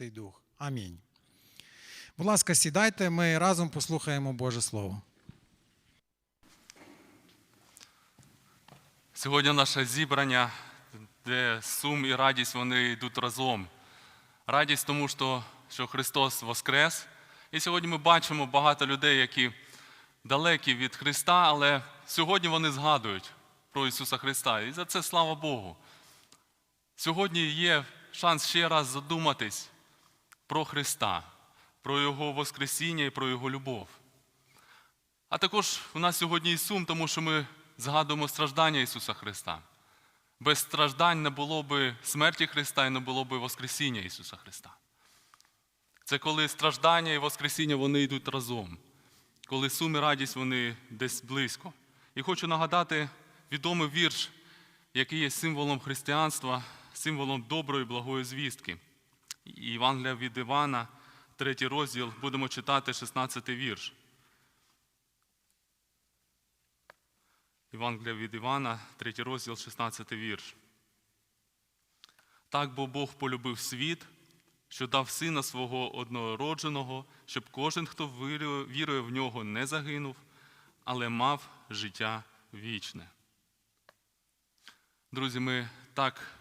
Святий Дух. Амінь. Будь ласка, сідайте, ми разом послухаємо Боже Слово. Сьогодні наше зібрання, де сум і радість вони йдуть разом. Радість тому, що, що Христос воскрес. І сьогодні ми бачимо багато людей, які далекі від Христа, але сьогодні вони згадують про Ісуса Христа. І за це слава Богу. Сьогодні є шанс ще раз задуматись про Христа, про Його Воскресіння і про Його любов. А також у нас сьогодні і сум, тому що ми згадуємо страждання Ісуса Христа. Без страждань не було би смерті Христа і не було би Воскресіння Ісуса Христа. Це коли страждання і Воскресіння вони йдуть разом, коли сум і радість вони десь близько. І хочу нагадати відомий вірш, який є символом християнства, символом доброї, благої звістки. Євангелія від Івана, третій розділ, будемо читати 16 вірш. Євангелія від Івана, 3 розділ, 16 вірш. Так бо Бог полюбив світ, що дав сина свого однородженого, щоб кожен, хто вірує в нього, не загинув, але мав життя вічне. Друзі, ми так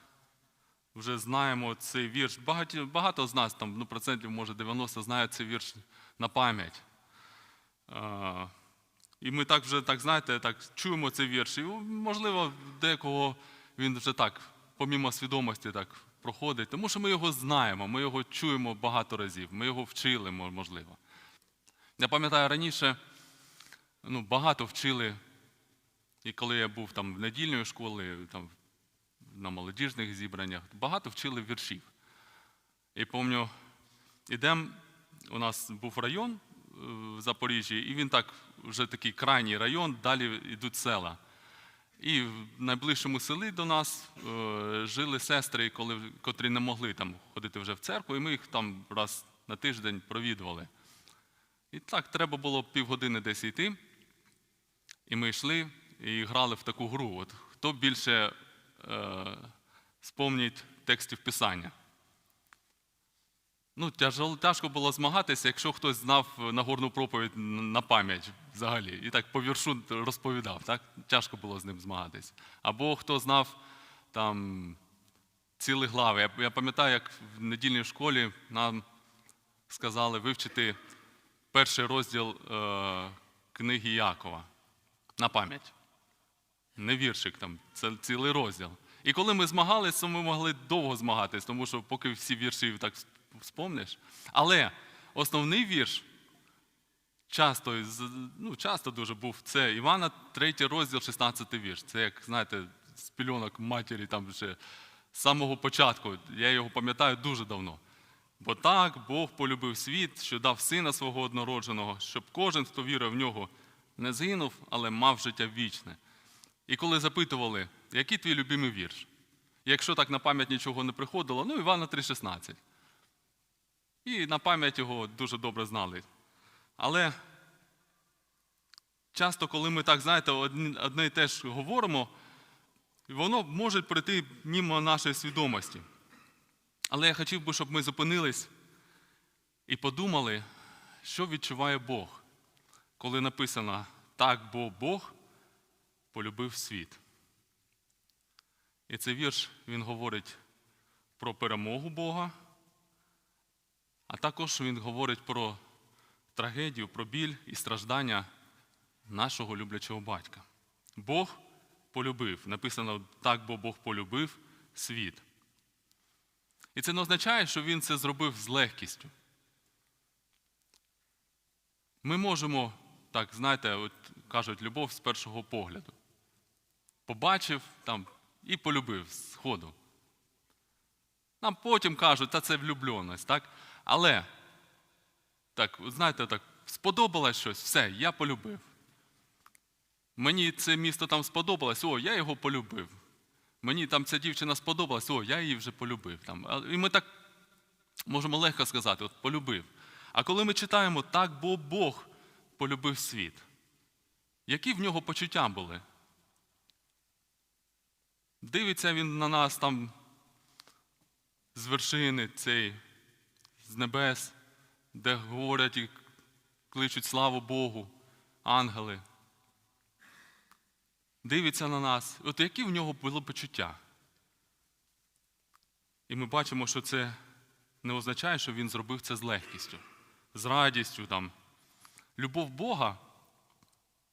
вже знаємо цей вірш. Багато, багато з нас, там, ну, процентів, може 90, знають цей вірш на пам'ять. І ми так вже, так знаєте, так чуємо цей вірш. І, можливо, декого він вже так, помімо свідомості, так проходить, тому що ми його знаємо, ми його чуємо багато разів, ми його вчили, можливо. Я пам'ятаю раніше, ну, багато вчили, і коли я був там в недільної школі, там, на молодіжних зібраннях, багато вчили віршів. І пам'ятаю, ідемо, у нас був район е, в Запоріжжі, і він так, вже такий крайній район, далі йдуть села. І в найближчому селі до нас е, жили сестри, коли, котрі не могли там ходити вже в церкву, і ми їх там раз на тиждень провідували. І так, треба було півгодини десь йти. І ми йшли і грали в таку гру. От хто більше е, спомнить текстів Писання. Ну, тяжко, було змагатися, якщо хтось знав Нагорну проповідь на пам'ять взагалі. І так по віршу розповідав. Так? Тяжко було з ним змагатись. Або хто знав там цілі глави. Я, я пам'ятаю, як в недільній школі нам сказали вивчити перший розділ е, книги Якова на пам'ять. Не віршик там, це цілий розділ. І коли ми змагалися, ми могли довго змагатись, тому що поки всі вірші так спомниш. Але основний вірш часто, ну, часто дуже був це Івана, 3 розділ, 16 вірш. Це як, знаєте, з пільонок матері там ще з самого початку. Я його пам'ятаю дуже давно. Бо так Бог полюбив світ, що дав сина свого однородженого, щоб кожен, хто вірив в нього, не згинув, але мав життя вічне. І коли запитували, який твій любимий вірш? Якщо так на пам'ять нічого не приходило, ну Івана 3,16. І на пам'ять його дуже добре знали. Але часто, коли ми так, знаєте, одне і те ж говоримо, воно може прийти мимо нашої свідомості. Але я хотів би, щоб ми зупинились і подумали, що відчуває Бог, коли написано так, бо Бог полюбив світ. І цей вірш він говорить про перемогу Бога, а також він говорить про трагедію, про біль і страждання нашого люблячого батька. Бог полюбив. Написано так, бо Бог полюбив світ. І це не означає, що він це зробив з легкістю. Ми можемо, так, знаєте, от кажуть, любов з першого погляду. Побачив там і полюбив з. Нам потім кажуть, та це влюбленість, так? Але, так, знаєте, так, сподобалось щось, все, я полюбив. Мені це місто там сподобалось, о, я його полюбив. Мені там ця дівчина сподобалась, о, я її вже полюбив. Там. І ми так можемо легко сказати, от полюбив. А коли ми читаємо так, бо Бог полюбив світ, які в нього почуття були? Дивиться він на нас там з вершини цей небес, де говорять і кличуть славу Богу, ангели. Дивиться на нас. От які в нього було почуття? І ми бачимо, що це не означає, що він зробив це з легкістю, з радістю. Там. Любов Бога,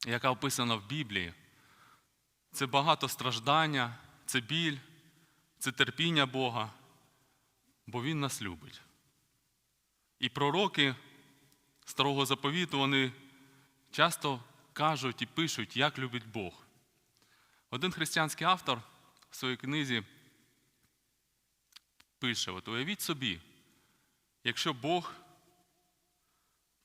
яка описана в Біблії, це багато страждання, це біль, це терпіння Бога, бо Він нас любить. І пророки старого заповіту вони часто кажуть і пишуть, як любить Бог. Один християнський автор в своїй книзі пише: от уявіть собі, якщо Бог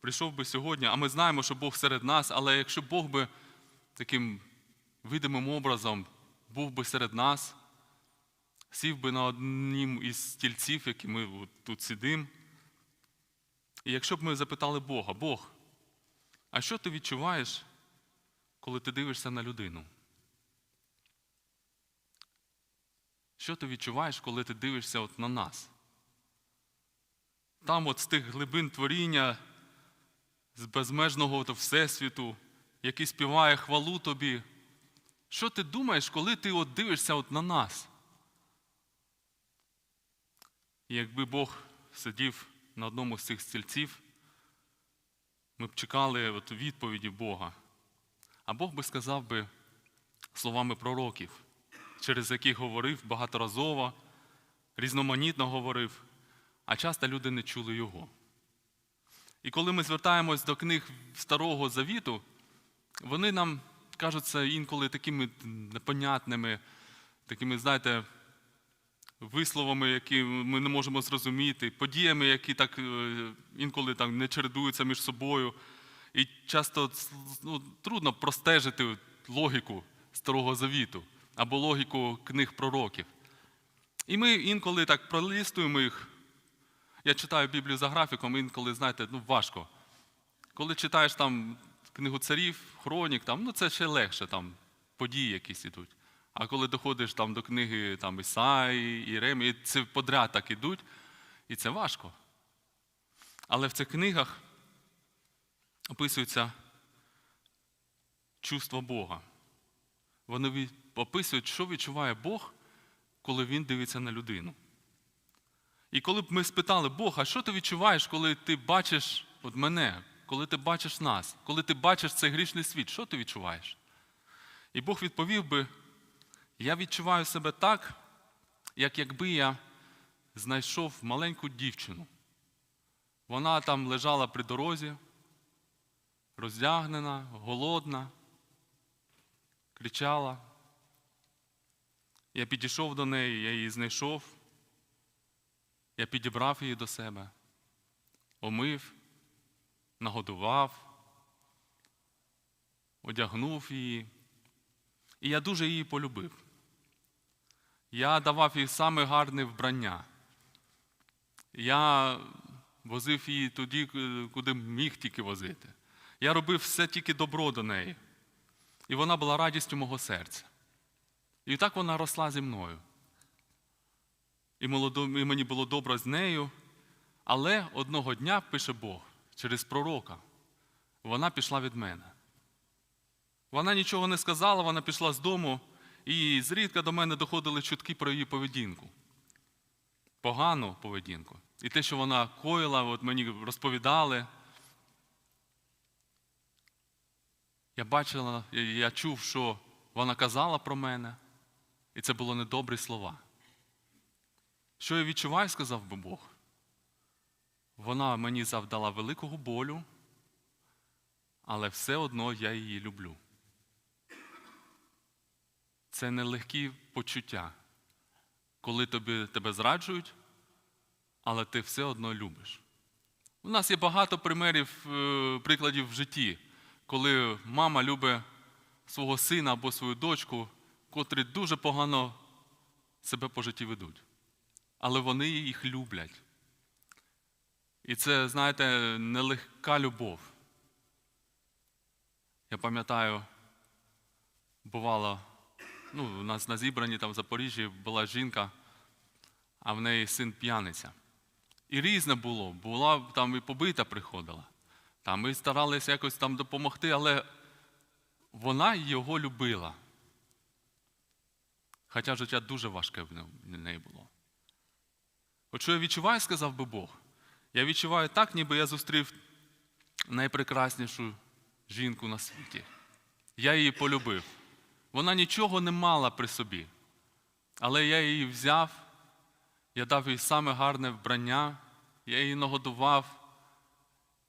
прийшов би сьогодні, а ми знаємо, що Бог серед нас, але якщо Бог би таким видимим образом був би серед нас, сів би на однім із стільців, які ми тут сидимо. І якщо б ми запитали Бога, Бог, а що ти відчуваєш, коли ти дивишся на людину? Що ти відчуваєш, коли ти дивишся от на нас? Там, от з тих глибин творіння, з безмежного от Всесвіту, який співає хвалу тобі. Що ти думаєш, коли ти от дивишся от на нас? І якби Бог сидів на одному з цих стільців, ми б чекали от відповіді Бога. А Бог би сказав би словами пророків, через яких говорив багаторазово, різноманітно говорив, а часто люди не чули його. І коли ми звертаємось до книг Старого Завіту, вони нам кажуться інколи такими непонятними, такими, знаєте, висловами, які ми не можемо зрозуміти, подіями, які так е, інколи так не чередуються між собою. І часто ну, трудно простежити логіку Старого Завіту або логіку книг пророків. І ми інколи так пролистуємо їх. Я читаю Біблію за графіком, інколи, знаєте, ну важко. Коли читаєш там книгу царів, хронік, там, ну це ще легше, там події якісь ідуть. А коли доходиш там до книги там, Ісаї, Єремії, це подряд так ідуть, і це важко. Але в цих книгах описується чувство Бога. Вони описують, що відчуває Бог, коли він дивиться на людину. І коли б ми спитали Бог, а що ти відчуваєш, коли ти бачиш от мене, коли ти бачиш нас, коли ти бачиш цей грішний світ, що ти відчуваєш? І Бог відповів би: я відчуваю себе так, як якби я знайшов маленьку дівчину. Вона там лежала при дорозі, роздягнена, голодна, кричала. Я підійшов до неї, я її знайшов. Я підібрав її до себе, омив, нагодував, одягнув її. І я дуже її полюбив. Я давав їй саме гарне вбрання. Я возив її туди, куди міг тільки возити. Я робив все тільки добро до неї. І вона була радістю мого серця. І так вона росла зі мною і, мені було добре з нею. Але одного дня, пише Бог, через пророка, вона пішла від мене. Вона нічого не сказала, вона пішла з дому, і зрідка до мене доходили чутки про її поведінку. Погану поведінку. І те, що вона коїла, от мені розповідали. Я бачила, я- чув, що вона казала про мене, і це були недобрі слова. Що я відчуваю, сказав би Бог. Вона мені завдала великого болю, але все одно я її люблю. Це нелегкі почуття, коли тобі, тебе зраджують, але ти все одно любиш. У нас є багато примерів, е, прикладів в житті, коли мама любить свого сина або свою дочку, котрі дуже погано себе по житті ведуть але вони їх люблять. І це, знаєте, нелегка любов. Я пам'ятаю, бувало, ну, у нас на зібранні там в Запоріжжі була жінка, а в неї син п'яниця. І різне було. Була там і побита приходила. Там ми старалися якось там допомогти, але вона його любила. Хоча життя дуже важке в неї було. От що я відчуваю, сказав би Бог. Я відчуваю так, ніби я зустрів найпрекраснішу жінку на світі. Я її полюбив. Вона нічого не мала при собі. Але я її взяв, я дав їй саме гарне вбрання, я її нагодував.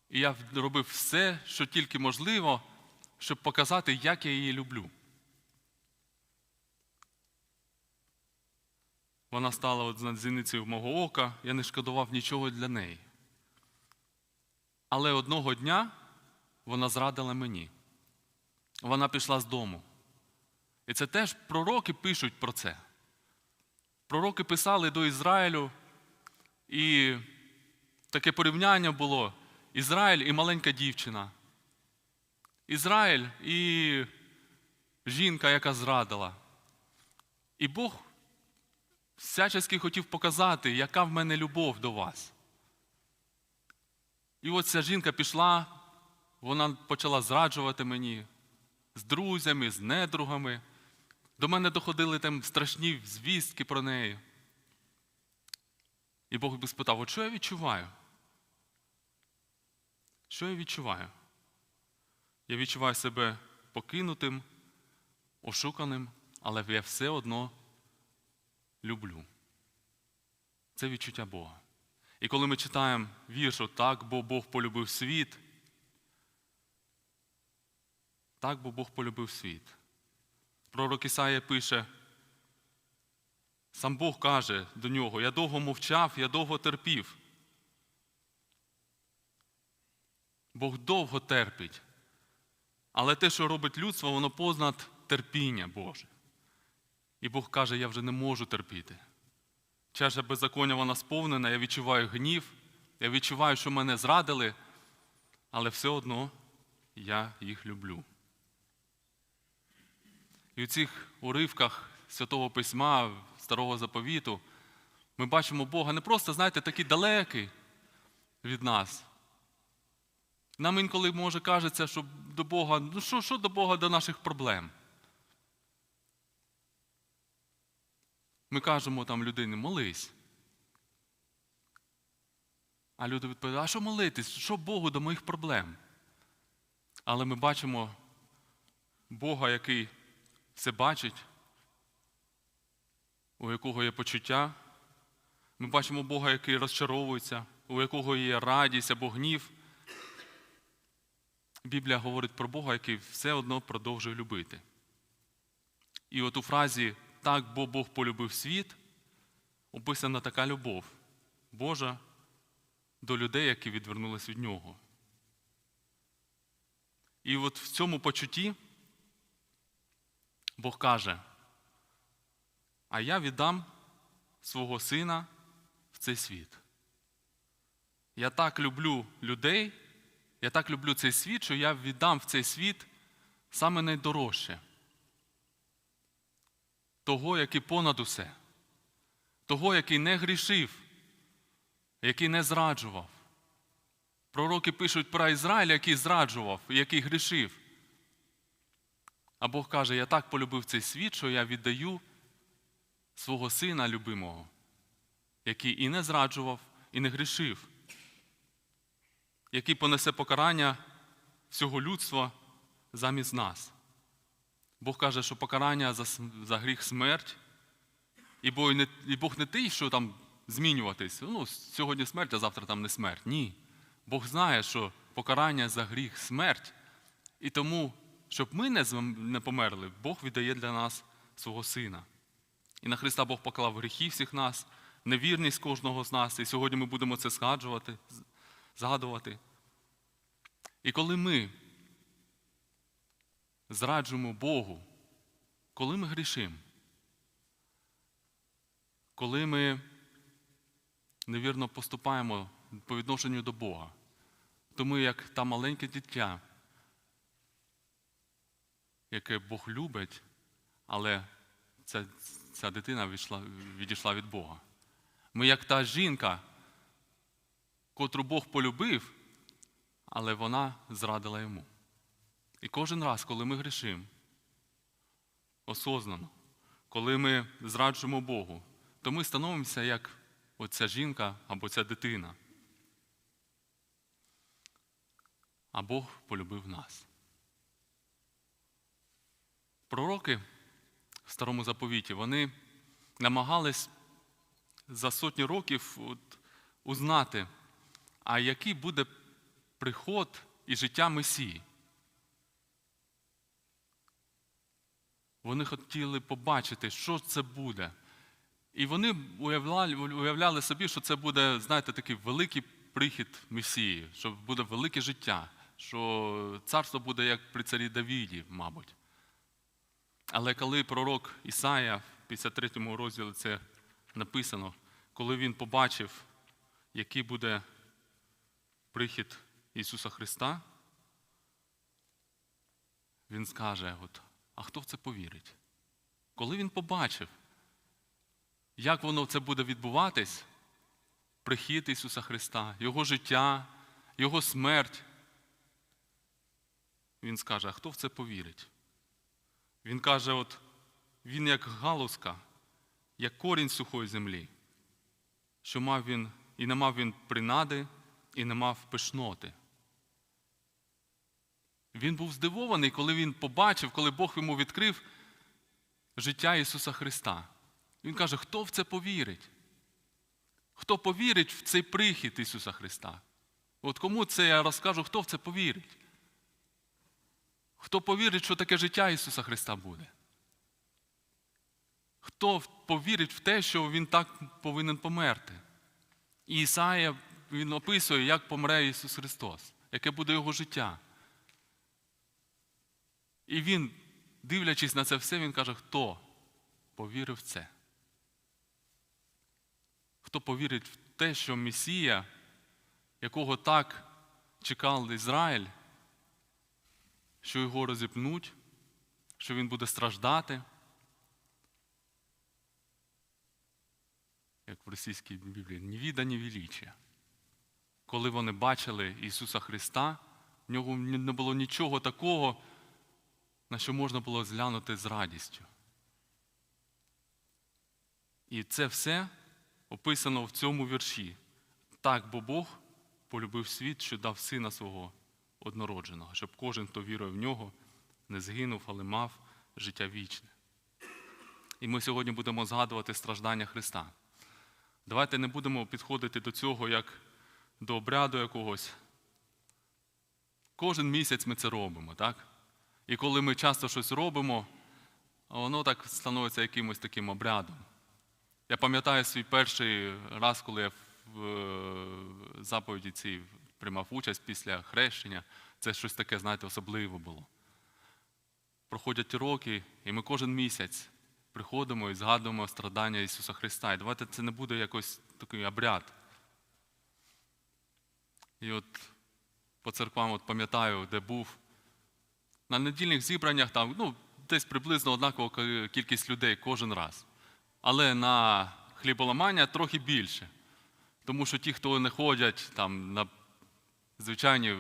І я робив все, що тільки можливо, щоб показати, як я її люблю. Вона стала от зіницею мого ока, я не шкодував нічого для неї. Але одного дня вона зрадила мені. Вона пішла з дому. І це теж пророки пишуть про це. Пророки писали до Ізраїлю, і таке порівняння було: Ізраїль і маленька дівчина. Ізраїль і жінка, яка зрадила. І Бог всячески хотів показати, яка в мене любов до вас. І от ця жінка пішла, вона почала зраджувати мені з друзями, з недругами. До мене доходили там страшні звістки про неї. І Бог би спитав: от що я відчуваю? Що я відчуваю? Я відчуваю себе покинутим, ошуканим, але я все одно люблю. Це відчуття Бога. І коли ми читаємо вірш, так, бо Бог полюбив світ, так, бо Бог полюбив світ. Пророк Ісая пише, сам Бог каже до нього: Я довго мовчав, я довго терпів. Бог довго терпить. Але те, що робить людство, воно познат терпіння Боже. І Бог каже, я вже не можу терпіти. Чаша беззаконня вона сповнена, я відчуваю гнів, я відчуваю, що мене зрадили, але все одно я їх люблю. І у цих уривках Святого Письма, Старого Заповіту, ми бачимо Бога не просто, знаєте, такий далекий від нас. Нам інколи може кажеться, що до Бога, ну що, що до Бога до наших проблем? Ми кажемо там людині, молись. А люди відповідають, а що молитись? Що Богу до моїх проблем? Але ми бачимо Бога, який все бачить, у якого є почуття. Ми бачимо Бога, який розчаровується, у якого є радість або гнів. Біблія говорить про Бога, який все одно продовжує любити. І от у фразі так, бо Бог полюбив світ, описана така любов Божа до людей, які відвернулись від нього. І от в цьому почутті Бог каже, а я віддам свого сина в цей світ. Я так люблю людей, я так люблю цей світ, що я віддам в цей світ саме найдорожче. Того, який понад усе, того, який не грішив, який не зраджував. Пророки пишуть про Ізраїль, який зраджував, який грішив. А Бог каже, я так полюбив цей світ, що я віддаю свого сина любимого, який і не зраджував, і не грішив, який понесе покарання всього людства замість нас. Бог каже, що покарання за, за гріх смерть, і Бог, не, і той, що там змінюватись. Ну, сьогодні смерть, а завтра там не смерть. Ні. Бог знає, що покарання за гріх смерть, і тому, щоб ми не, не померли, Бог віддає для нас свого Сина. І на Христа Бог поклав гріхи всіх нас, невірність кожного з нас. І сьогодні ми будемо це згадувати. І коли ми зраджуємо Богу, коли ми грішимо, коли ми невірно поступаємо по відношенню до Бога, то ми, як та маленьке дитя, яке Бог любить, але ця, ця дитина відійшла, відійшла від Бога. Ми, як та жінка, котру Бог полюбив, але вона зрадила йому. І кожен раз, коли ми грішимо, осознано, коли ми зраджуємо Богу, то ми становимося як оця жінка або ця дитина. А Бог полюбив нас. Пророки в старому заповіті вони намагались за сотні років от, узнати, а який буде приход і життя Месії. Вони хотіли побачити, що це буде. І вони уявляли, уявляли собі, що це буде, знаєте, такий великий прихід Месії, що буде велике життя, що царство буде як при царі Давіді, мабуть. Але коли пророк Ісая в 53 розділі це написано, коли він побачив, який буде прихід Ісуса Христа, він скаже: от, а хто в це повірить? Коли він побачив, як воно це буде відбуватись, прихід Ісуса Христа, Його життя, Його смерть, він скаже, а хто в це повірить? Він каже, от він як галузка, як корінь сухої землі, що мав він, і не мав він принади, і не мав пишноти. Він був здивований, коли він побачив, коли Бог йому відкрив життя Ісуса Христа. Він каже, хто в це повірить? Хто повірить в цей прихід Ісуса Христа? От кому це я розкажу, хто в це повірить? Хто повірить, що таке життя Ісуса Христа буде? Хто повірить в те, що Він так повинен померти? І Ісая він описує, як помре Ісус Христос, яке буде Його життя. І він, дивлячись на це все, він каже, хто повірив в це? Хто повірить в те, що Месія, якого так чекав Ізраїль, що його розіпнуть, що він буде страждати, як в російській Біблії, ні віда, ні величия. Коли вони бачили Ісуса Христа, в нього не було нічого такого, на що можна було зглянути з радістю. І це все описано в цьому вірші. Так, бо Бог полюбив світ, що дав сина свого однородженого, щоб кожен, хто вірує в нього, не згинув, але мав життя вічне. І ми сьогодні будемо згадувати страждання Христа. Давайте не будемо підходити до цього як до обряду якогось. Кожен місяць ми це робимо, так? І коли ми часто щось робимо, воно так становиться якимось таким обрядом. Я пам'ятаю свій перший раз, коли я в заповіді цій приймав участь після хрещення. Це щось таке, знаєте, особливе було. Проходять роки, і ми кожен місяць приходимо і згадуємо страдання Ісуса Христа. І давайте це не буде якось такий обряд. І от по церквам от пам'ятаю, де був. На недільних зібраннях там ну, десь приблизно однакова кількість людей кожен раз. Але на хліболамання трохи більше. Тому що ті, хто не ходять там, на звичайні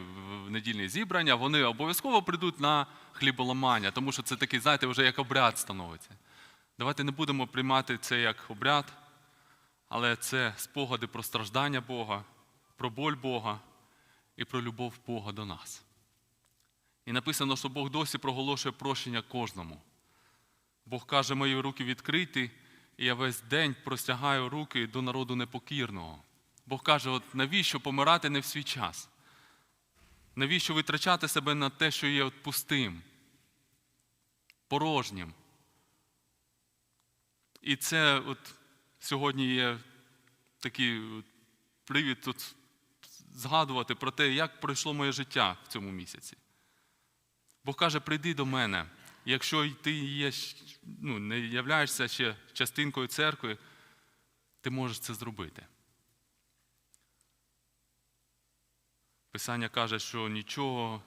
недільні зібрання, вони обов'язково прийдуть на хліболамання, тому що це такий, знаєте, вже як обряд становиться. Давайте не будемо приймати це як обряд, але це спогади про страждання Бога, про боль Бога і про любов Бога до нас. І написано, що Бог досі проголошує прощення кожному. Бог каже, мої руки відкриті, і я весь день простягаю руки до народу непокірного. Бог каже, от навіщо помирати не в свій час? Навіщо витрачати себе на те, що є от пустим, порожнім? І це от сьогодні є такий привід тут згадувати про те, як пройшло моє життя в цьому місяці. Бог каже, прийди до мене. Якщо ти є, ну, не являєшся ще частинкою церкви, ти можеш це зробити. Писання каже, що нічого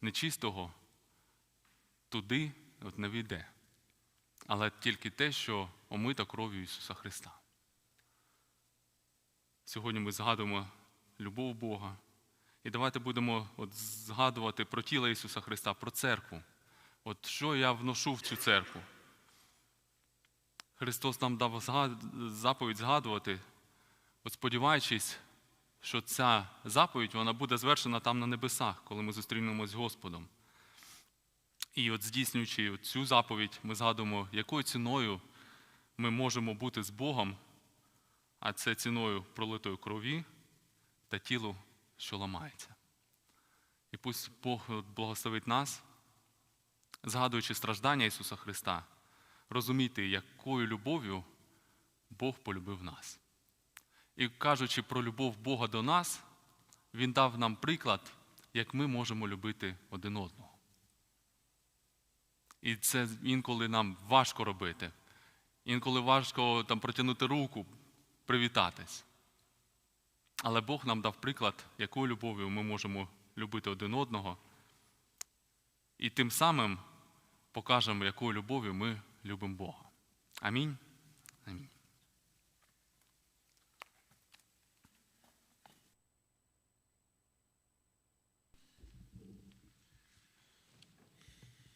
нечистого туди от не війде, але тільки те, що омито кров'ю Ісуса Христа. Сьогодні ми згадуємо любов Бога. І давайте будемо от згадувати про тіло Ісуса Христа, про церкву. От що я вношу в цю церкву? Христос нам дав заповідь згадувати, от сподіваючись, що ця заповідь вона буде звершена там на небесах, коли ми зустрінемось з Господом. І от здійснюючи цю заповідь, ми згадуємо, якою ціною ми можемо бути з Богом, а це ціною пролитої крові та тілу, що ламається. І пусть Бог благословить нас, згадуючи страждання Ісуса Христа, розуміти, якою любов'ю Бог полюбив нас. І кажучи про любов Бога до нас, Він дав нам приклад, як ми можемо любити один одного. І це інколи нам важко робити. Інколи важко там протягнути руку, привітатись. Але Бог нам дав приклад, якою любов'ю ми можемо любити один одного. І тим самим покажемо, якою любов'ю ми любимо Бога. Амінь. Амінь.